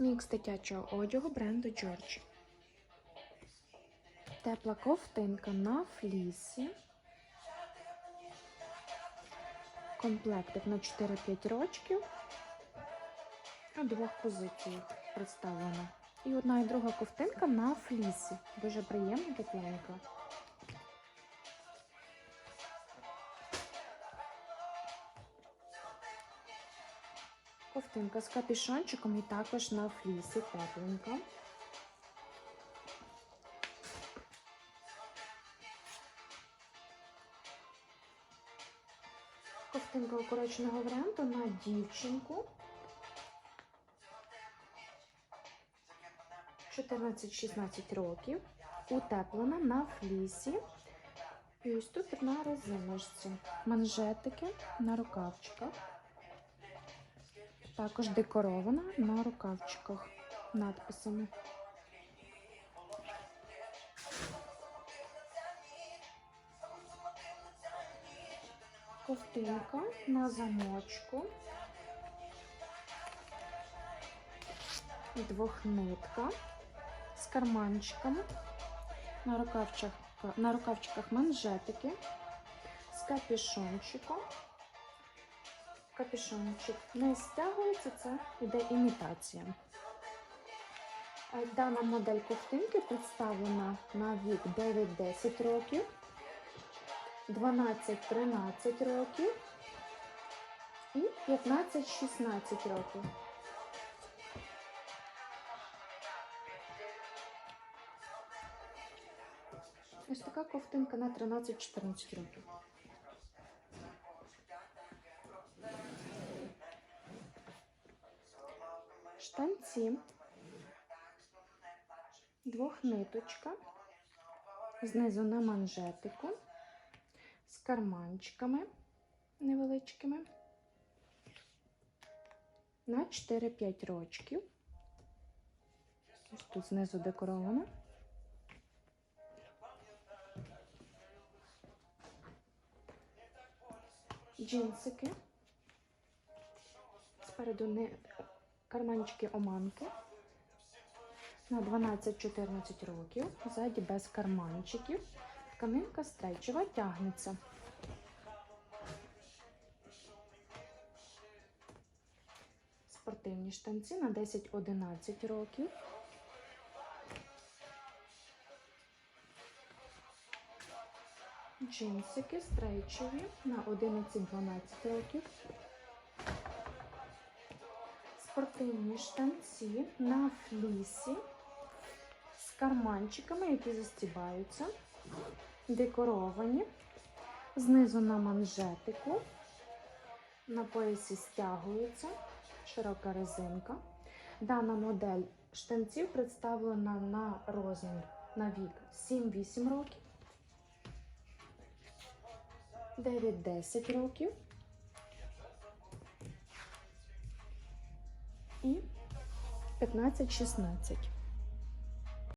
Мікс дитячого одягу бренду Джордж. Тепла ковтинка на флісі. Комплектик на 4-5 рочків. У двох позиціях представлено. І одна і друга ковтинка на флісі. Дуже приємна тепленька. Ковтинка з капішончиком і також на флісі тепленька. Ковтинка укороченого варіанту на дівчинку. 14-16 років. Утеплена на флісі. І ось тут на резиночці. Манжетики на рукавчиках. Також декорована на рукавчиках надписами. Ковтинка на замочку. Двохнитка з карманчиками. На рукавчиках, на рукавчиках манжетики з капюшончиком капюшончик не стягується, це йде імітація. Е, Дана модель ковтинки представлена на вік 9-10 років, 12-13 років і 15-16 років. Ось така ковтинка на 13-14 років. Штанці, двохниточка, знизу на манжетику, з карманчиками невеличкими, на 4-5 рочків. Тут знизу декоровано. Джинсики. Спереду не карманчики оманки на 12-14 років, ззаді без карманчиків. Тканинка стрейчева тягнеться. Спортивні штанці на 10-11 років. Джинсики стрейчеві на 11-12 років спортивні штанці на флісі з карманчиками, які застібаються, декоровані, знизу на манжетику, на поясі стягується, широка резинка. Дана модель штанців представлена на розмір на вік 7-8 років, 9-10 років. І 15-16.